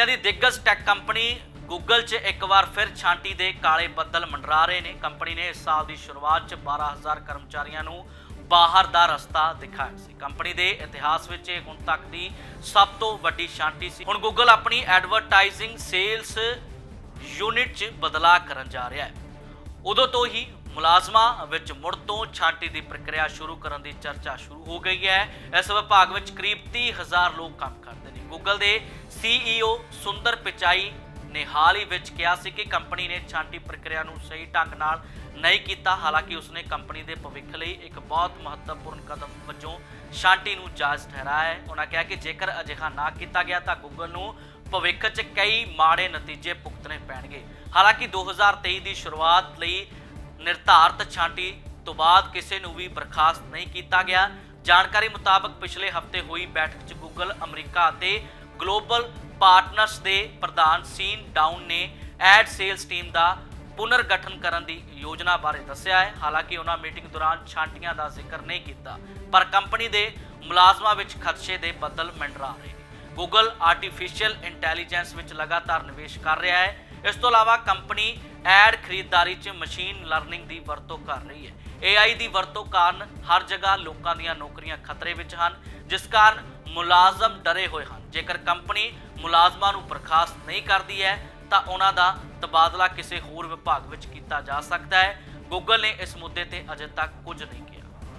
ਦੁਨੀਆ ਦੀ ਦਿੱਗਜ ਟੈਕ ਕੰਪਨੀ ਗੂਗਲ 'ਚ ਇੱਕ ਵਾਰ ਫਿਰ ਛਾਂਟੀ ਦੇ ਕਾਲੇ ਬੱਦਲ ਮੰਡਰਾ ਰਹੇ ਨੇ। ਕੰਪਨੀ ਨੇ ਇਸ ਸਾਲ ਦੀ ਸ਼ੁਰੂਆਤ 'ਚ 12000 ਕਰਮਚਾਰੀਆਂ ਨੂੰ ਬਾਹਰ ਦਾ ਰਸਤਾ ਦਿਖਾਇਆ ਸੀ। ਕੰਪਨੀ ਦੇ ਇਤਿਹਾਸ ਵਿੱਚ ਇਹ ਹੁਣ ਤੱਕ ਦੀ ਸਭ ਤੋਂ ਵੱਡੀ ਛਾਂਟੀ ਸੀ। ਹੁਣ ਗੂਗਲ ਆਪਣੀ ਐਡਵਰਟਾਈਜ਼ਿੰਗ ਸੇਲਸ ਯੂਨਿਟ 'ਚ ਬਦਲਾਅ ਕਰਨ ਜਾ ਰਿਹਾ ਹੈ। ਉਦੋਂ ਤੋਂ ਹੀ ਮੁਲਾਜ਼ਮਾਂ ਵਿੱਚ ਮੁੜ ਤੋਂ ਛਾਂਟੀ ਦੀ ਪ੍ਰਕਿਰਿਆ ਸ਼ੁਰੂ ਕਰਨ ਦੀ ਚਰਚਾ ਸ਼ੁਰੂ ਹੋ ਗਈ ਹੈ। ਇਸ ਵਿਭਾਗ ਵਿੱਚ ਕਰੀਬ 30000 ਲੋਕ ਕੰਮ ਕਰਦੇ ਨੇ। ਗੂਗਲ ਦੇ CEO ਸੁੰਦਰ ਪਿਚਾਈ ਨੇ ਹਾਲ ਹੀ ਵਿੱਚ ਕਿਹਾ ਸੀ ਕਿ ਕੰਪਨੀ ਨੇ ਛਾਂਟੀ ਪ੍ਰਕਿਰਿਆ ਨੂੰ ਸਹੀ ਢੰਗ ਨਾਲ ਨਹੀਂ ਕੀਤਾ, ਹਾਲਾਂਕਿ ਉਸਨੇ ਕੰਪਨੀ ਦੇ ਭਵਿੱਖ ਲਈ ਇੱਕ ਬਹੁਤ ਮਹੱਤਵਪੂਰਨ ਕਦਮ ਵਜੋਂ ਛਾਂਟੀ ਨੂੰ ਜਾਇਜ਼ ਠਹਿਰਾਇਆ ਹੈ। ਉਹਨਾਂ ਕਿਹਾ ਕਿ ਜੇਕਰ ਅਜਿਹਾ ਨਾ ਕੀਤਾ ਗਿਆ ਤਾਂ ਗੂਗਲ ਨੂੰ ਭਵਿੱਖ 'ਚ ਕਈ ਮਾੜੇ ਨਤੀਜੇ ਭੁਗਤਣੇ ਪੈਣਗੇ। ਹਾਲਾਂਕਿ 2023 ਦੀ ਸ਼ੁਰੂਆਤ ਲਈ ਨਿਰਧਾਰਤ ਛਾਂਟੀ ਤੋਂ ਬਾਅਦ ਕਿਸੇ ਨੂੰ ਵੀ ਬਰਖਾਸਤ ਨਹੀਂ ਕੀਤਾ ਗਿਆ। ਜਾਣਕਾਰੀ ਮੁਤਾਬਕ ਪਿਛਲੇ ਹਫ਼ਤੇ ਹੋਈ ਬੈਠਕ 'ਚ ਗੂਗਲ ਅਮਰੀਕਾ ਅਤੇ ਗਲੋਬਲ ਪਾਰਟਨਰਸ ਦੇ ਪ੍ਰਧਾਨ ਸੀਨ ਡਾਊਨ ਨੇ ਐਡ ਸੇਲਸ ਟੀਮ ਦਾ ਪੁਨਰ ਗਠਨ ਕਰਨ ਦੀ ਯੋਜਨਾ ਬਾਰੇ ਦੱਸਿਆ ਹੈ। ਹਾਲਾਂਕਿ ਉਹਨਾਂ ਮੀਟਿੰਗ ਦੌਰਾਨ ਛਾਂਟੀਆਂ ਦਾ ਜ਼ਿਕਰ ਨਹੀਂ ਕੀਤਾ, ਪਰ ਕੰਪਨੀ ਦੇ ਮੁਲਾਜ਼ਮਾਂ ਵਿੱਚ ਖਦਸ਼ੇ ਦੇ ਬੱਦਲ ਮੰਡਰਾ ਰਹੇ ਨੇ। ਗੂਗਲ ਆਰਟੀਫੀਸ਼ੀਅਲ ਇੰਟੈਲੀਜੈਂਸ ਵਿੱਚ ਲਗਾਤਾਰ ਨਿਵੇਸ਼ ਕਰ ਰਿਹਾ ਹੈ। ਇਸ ਤੋਂ ਇਲਾਵਾ ਕੰਪਨੀ ਐਡ ਖਰੀਦਦਾਰੀ 'ਚ ਮਸ਼ੀਨ ਲਰਨਿੰਗ ਦੀ ਵਰਤੋਂ ਕਰ ਰਹੀ ਹੈ। AI ਦੀ ਵਰਤੋਂ ਕਾਰਨ ਹਰ ਜਗ੍ਹਾ ਲੋਕਾਂ ਦੀਆਂ ਨੌਕਰੀਆਂ ਖਤਰੇ ਵਿੱਚ ਹਨ, ਜਿਸ ਕਾਰਨ ਮੁਲਾਜ਼ਮ ਡਰੇ ਹੋਏ ਹਨ। ਜੇਕਰ ਕੰਪਨੀ ਮੁਲਾਜ਼ਮਾਂ ਨੂੰ ਬਰਖਾਸਤ ਨਹੀਂ ਕਰਦੀ ਹੈ, ਤਾਂ ਉਹਨਾਂ ਦਾ ਤਬਾਦਲਾ ਕਿਸੇ ਹੋਰ ਵਿਭਾਗ ਵਿੱਚ ਕੀਤਾ ਜਾ ਸਕਦਾ ਹੈ। ਗੂਗਲ ਨੇ ਇਸ ਮੁੱਦੇ ਤੇ ਅਜੇ ਤੱਕ ਕੁਝ ਨਹੀਂ ਕਿਹਾ।